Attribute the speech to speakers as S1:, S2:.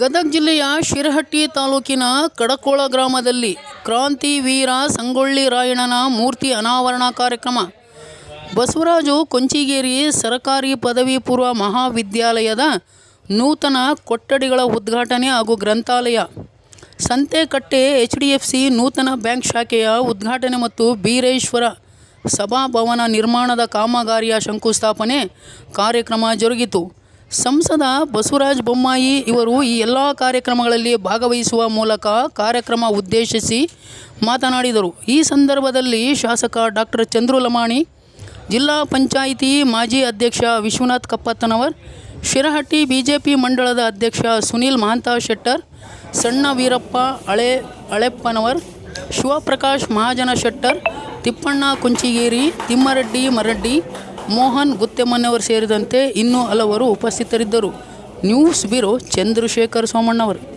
S1: ಗದಗ ಜಿಲ್ಲೆಯ ಶಿರಹಟ್ಟಿ ತಾಲೂಕಿನ ಕಡಕೋಳ ಗ್ರಾಮದಲ್ಲಿ ಕ್ರಾಂತಿ ವೀರ ಸಂಗೊಳ್ಳಿ ರಾಯಣ್ಣನ ಮೂರ್ತಿ ಅನಾವರಣ ಕಾರ್ಯಕ್ರಮ. ಬಸವರಾಜು ಕೊಂಚಿಗೇರಿ ಸರಕಾರಿ ಪದವಿ ಪೂರ್ವ ಮಹಾವಿದ್ಯಾಲಯದ ನೂತನ ಕೊಠಡಿಗಳ ಉದ್ಘಾಟನೆ ಹಾಗೂ ಗ್ರಂಥಾಲಯ. Santekatte H D F C ನೂತನ ಬ್ಯಾಂಕ್ ಶಾಖೆಯ ಉದ್ಘಾಟನೆ ಮತ್ತು ಬೀರೇಶ್ವರ ಸಭಾಭವನ ನಿರ್ಮಾಣದ ಕಾಮಗಾರಿಯ ಶಂಕುಸ್ಥಾಪನೆ ಕಾರ್ಯಕ್ರಮ ಜರುಗಿತು. ಸಂಸದ ಬಸವರಾಜ ಬೊಮ್ಮಾಯಿ ಇವರು ಈ ಎಲ್ಲ ಕಾರ್ಯಕ್ರಮಗಳಲ್ಲಿ ಭಾಗವಹಿಸುವ ಮೂಲಕ ಕಾರ್ಯಕ್ರಮ ಉದ್ದೇಶಿಸಿ ಮಾತನಾಡಿದರು. ಈ ಸಂದರ್ಭದಲ್ಲಿ ಶಾಸಕ ಡಾಕ್ಟರ್ ಚಂದ್ರು ಲಮಾಣಿ ಜಿಲ್ಲಾ ಪಂಚಾಯಿತಿ ಮಾಜಿ ಅಧ್ಯಕ್ಷ ವಿಶ್ವನಾಥ್ ಕಪ್ಪತ್ತನವರ್, ಶಿರಹಟ್ಟಿ ಬಿಜೆಪಿ ಮಂಡಳದ ಅಧ್ಯಕ್ಷ ಸುನೀಲ್ ಮಹಾಂತ ಶೆಟ್ಟರ್ ಸಣ್ಣ ವೀರಪ್ಪ ಹಳೆ ಹಳೆಪ್ಪನವರ್, ಶಿವಪ್ರಕಾಶ್ ಮಹಾಜನ ಶೆಟ್ಟರ್, ತಿಪ್ಪಣ್ಣ ಕುಂಚಿಗೇರಿ, ತಿಮ್ಮರೆಡ್ಡಿ ಮರಡ್ಡಿ ಮೋಹನ್ ಗುತ್ತೆಮನೆಯವರು ಸೇರಿದಂತೆ ಇನ್ನೂ ಹಲವರು ಉಪಸ್ಥಿತರಿದ್ದರು. News bureau Chandrashekhar Somannavar.